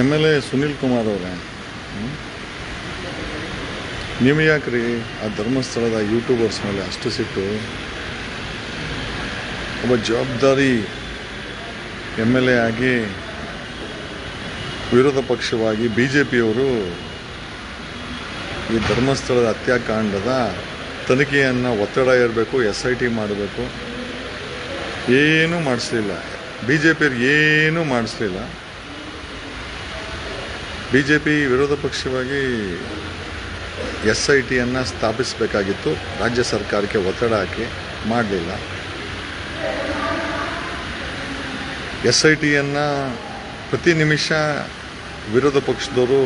M L A Sunil Kumar ಅವರೇ. ನೀವು ಯಾಕ್ರಿ ಆ ಧರ್ಮಸ್ಥಳದ ಯೂಟ್ಯೂಬರ್ಸ್ ಮೇಲೆ ಅಷ್ಟು ಸಿಟ್ಟು? ಒಬ್ಬ ಜವಾಬ್ದಾರಿ ಎಂ ಎಲ್ ಎ ಆಗಿ ವಿರೋಧ ಪಕ್ಷವಾಗಿ ಬಿ ಜೆ ಪಿಯವರು ಈ ಧರ್ಮಸ್ಥಳದ ಹತ್ಯಾಕಾಂಡದ ತನಿಖೆಯನ್ನು ಒತ್ತಡ ಇರಬೇಕು ಎಸ್ ಐ ಟಿ ಮಾಡಬೇಕು. ಏನೂ ಮಾಡಿಸ್ಲಿಲ್ಲ. ಬಿ ಜೆ ಪಿಯವ್ರು ಏನೂ ಮಾಡಿಸ್ಲಿಲ್ಲ. ಬಿ ಜೆ ಪಿ ವಿರೋಧ ಪಕ್ಷವಾಗಿ ಎಸ್ ಐ ಟಿಯನ್ನು ಸ್ಥಾಪಿಸಬೇಕಾಗಿತ್ತು. ರಾಜ್ಯ ಸರ್ಕಾರಕ್ಕೆ ಒತ್ತಡ ಹಾಕಿ ಮಾಡಲಿಲ್ಲ. ಎಸ್ ಐ ಟಿಯನ್ನು ಪ್ರತಿ ನಿಮಿಷ ವಿರೋಧ ಪಕ್ಷದವರು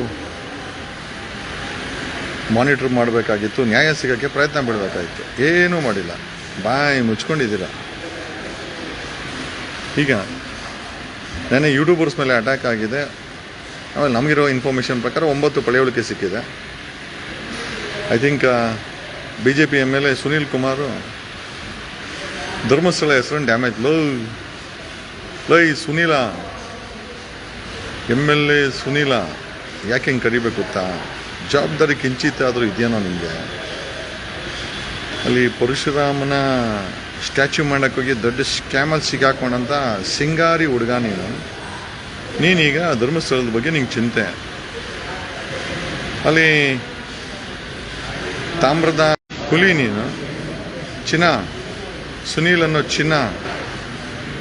ಮಾನಿಟರ್ ಮಾಡಬೇಕಾಗಿತ್ತು. ನ್ಯಾಯ ಸಿಗೋಕ್ಕೆ ಪ್ರಯತ್ನ ಬಿಡಬೇಕಾಗಿತ್ತು ಏನೂ ಮಾಡಿಲ್ಲ. ಬಾಯಿ ಮುಚ್ಕೊಂಡಿದ್ದೀರ? ಈಗ ನೆನೆ ಯೂಟ್ಯೂಬರ್ಸ್ ಮೇಲೆ ಅಟ್ಯಾಕ್ ಆಗಿದೆ. ಆಮೇಲೆ ನಮಗಿರೋ ಇನ್ಫಾರ್ಮೇಷನ್ ಪ್ರಕಾರ ಒಂಬತ್ತು ಪಳೆಯುಳಿಕೆ ಸಿಕ್ಕಿದೆ. I think B J P M L A Sunil Kumar Dharmasthala ಹೆಸರನ್ನು ಡ್ಯಾಮೇಜ್ ಲೋ, ಲೈ Sunila M L A Sunila, ಯಾಕೆ ಹಿಂಗೆ ಕರಿಬೇಕು ಗೊತ್ತಾ? ಜವಾಬ್ದಾರಿ ಕಿಂಚಿತ್ ಆದರೂ ಇದೆಯೇನೋ ನಿಮಗೆ? ಅಲ್ಲಿ ಪರಶುರಾಮನ ಸ್ಟ್ಯಾಚ್ಯೂ ಮಾಡೋಕ್ಕೋಗಿ ದೊಡ್ಡ ಸ್ಕ್ಯಾಮಲ್ಲಿ ಸಿಗಾಕೊಂಡಂಥ ಸಿಂಗಾರಿ ಹುಡುಗ ನೀನು. ನೀನೀಗ ಧರ್ಮಸ್ಥಳದ ಬಗ್ಗೆ ನಿಂಗೆ ಚಿಂತೆ. ಅಲ್ಲಿ ತಾಮ್ರದ ಹುಲಿ ನೀನು. ಚಿನ್ನ, ಸುನೀಲ್ ಅನ್ನೋ ಚಿನ್ನ.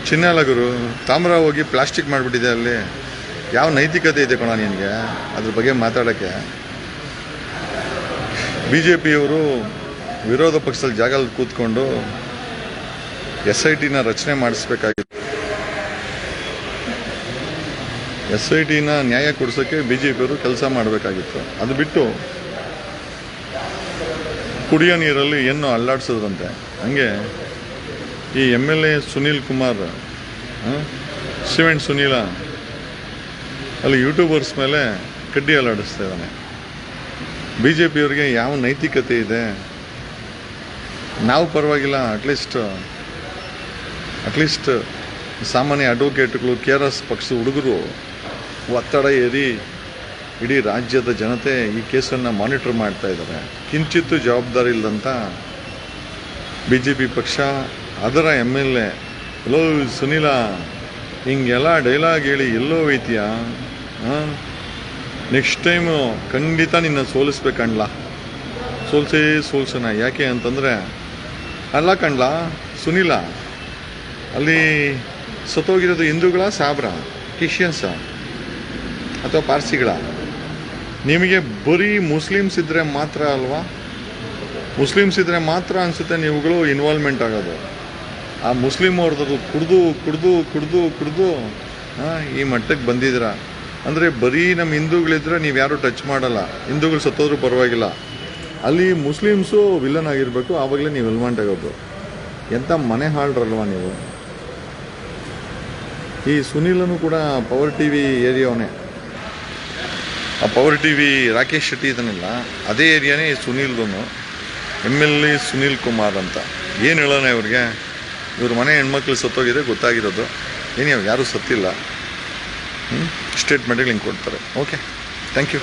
ಚಿನ್ನ ಲಗರು ತಾಮ್ರ ಹೋಗಿ ಪ್ಲಾಸ್ಟಿಕ್ ಮಾಡಿಬಿಟ್ಟಿದೆ ಅಲ್ಲಿ. ಯಾವ ನೈತಿಕತೆ ಇದೆ ಕಣ ನಿನಗೆ ಅದ್ರ ಬಗ್ಗೆ ಮಾತಾಡೋಕ್ಕೆ. ಬಿ ಜೆ ಪಿಯವರು ವಿರೋಧ ಪಕ್ಷದಲ್ಲಿ ಜಾಗದಲ್ಲಿ ಕೂತ್ಕೊಂಡು ಎಸ್ ಐ ಟಿನ ರಚನೆ ಮಾಡಿಸ್ಬೇಕಾಗಿದೆ. ಎಸ್ ಐ ಟಿನ ನ್ಯಾಯ ಕೊಡಿಸೋಕ್ಕೆ ಬಿ ಜೆ ಪಿಯವರು ಕೆಲಸ ಮಾಡಬೇಕಾಗಿತ್ತು. ಅದು ಬಿಟ್ಟು ಕುಡಿಯೋ ನೀರಲ್ಲಿ ಏನು ಅಲ್ಲಾಡಿಸಿದ್ರಂತೆ. ಹಂಗೆ ಈ M L A Sunil Kumar ಸಿವೆಂಟ್ Sunil, ಅಲ್ಲಿ ಯೂಟ್ಯೂಬರ್ಸ್ ಮೇಲೆ ಕಡ್ಡಿ ಅಲ್ಲಾಡಿಸ್ತಾ ಇದ್ದಾನೆ. ಬಿ ಜೆ ಪಿಯವ್ರಿಗೆ ಯಾವ ನೈತಿಕತೆ ಇದೆ? ನಾವು ಪರವಾಗಿಲ್ಲ ಅಟ್ಲೀಸ್ಟ್ ಅಟ್ಲೀಸ್ಟ್ ಸಾಮಾನ್ಯ ಅಡ್ವೊಕೇಟ್ಗಳು ಕೆ ಆರ್ ಎಸ್ ಪಕ್ಷದ ಹುಡುಗರು ಒತ್ತಡ ಏರಿ ಇಡೀ ರಾಜ್ಯದ ಜನತೆ ಈ ಕೇಸನ್ನು ಮಾನಿಟರ್ ಮಾಡ್ತಾ ಇದ್ದಾರೆ. ಕಿಂಚಿತ್ತು ಜವಾಬ್ದಾರಿ ಇಲ್ಲದಂಥ ಬಿ ಜೆ ಪಿ ಪಕ್ಷ, ಅದರ ಎಂ ಎಲ್ ಎ ಎಲ್ಲೋ ಸುನೀಲ, ಹಿಂಗೆಲ್ಲ ಡೈಲಾಗ್ ಹೇಳಿ ಎಲ್ಲೋ ಹಾಂ ನೆಕ್ಸ್ಟ್ ಟೈಮು ಖಂಡಿತ ನಿನ್ನ ಸೋಲಿಸ್ಬೇಕಣ್ಲ ಸೋಲ್ಸೇ ಸೋಲ್ಸೋಣ ಯಾಕೆ ಅಂತಂದರೆ, ಅಲ್ಲ ಕಣ್ಲ, ಸುನೀಲ ಅಲ್ಲಿ ಸತ್ತೋಗಿರೋದು ಹಿಂದೂಗಳ ಸಾಬ್ರ, ಕ್ರಿಶ್ಚಿಯನ್ಸ ಅಥವಾ ಪಾರ್ಸಿಗಳ. ನಿಮಗೆ ಬರೀ ಮುಸ್ಲಿಮ್ಸ್ ಇದ್ದರೆ ಮಾತ್ರ ಅಲ್ವಾ? ಮುಸ್ಲಿಮ್ಸ್ ಇದ್ದರೆ ಮಾತ್ರ ಅನಿಸುತ್ತೆ ನೀವುಗಳು ಇನ್ವಾಲ್ವ್ಮೆಂಟ್ ಆಗೋದು. ಆ ಮುಸ್ಲಿಮ್ ಅವ್ರದ್ದು ಕುಡ್ದು ಕುಡ್ದು ಕುಡ್ದು ಕುಡ್ದು ಈ ಮಟ್ಟಕ್ಕೆ ಬಂದಿದ್ದೀರ. ಅಂದರೆ ಬರೀ ನಮ್ಮ ಹಿಂದೂಗಳಿದ್ರೆ ನೀವು ಯಾರೂ ಟಚ್ ಮಾಡಲ್ಲ. ಹಿಂದೂಗಳು ಸತ್ತೋದ್ರೂ ಪರವಾಗಿಲ್ಲ. ಅಲ್ಲಿ ಮುಸ್ಲಿಮ್ಸು ವಿಲನ್ ಆಗಿರಬೇಕು. ಆವಾಗಲೇ ನೀವು ಇನ್ವಾಲ್ವ್ಮೆಂಟ್ ಆಗೋದು ಎಂಥ ಮನೆ ಹಾಳ್ರಲ್ವಾ ನೀವು? ಈ ಸುನೀಲನು ಕೂಡ ಪವರ್ ಟಿ ವಿ ಏರಿಯಾವನೇ. ಆ power T V Rakesh Shetty ಇದನ್ನೆಲ್ಲ ಅದೇ ಏರಿಯಾನೇ ಈ ಸುನೀಲ್ದು M L A Sunil Kumar ಅಂತ. ಏನು ಹೇಳೋಣ ಇವ್ರಿಗೆ? ಇವ್ರ ಮನೆ ಹೆಣ್ಮಕ್ಳು ಸತ್ತೋಗಿದೆ, ಗೊತ್ತಾಗಿರೋದು. ಏನು ಯಾರೂ ಸತ್ತಿಲ್ಲ. ಹ್ಞೂ ಸ್ಟೇಟ್ಮೆಂಟಿಗೆ ಹಿಂಗೆ ಕೊಡ್ತಾರೆ. Okay thank you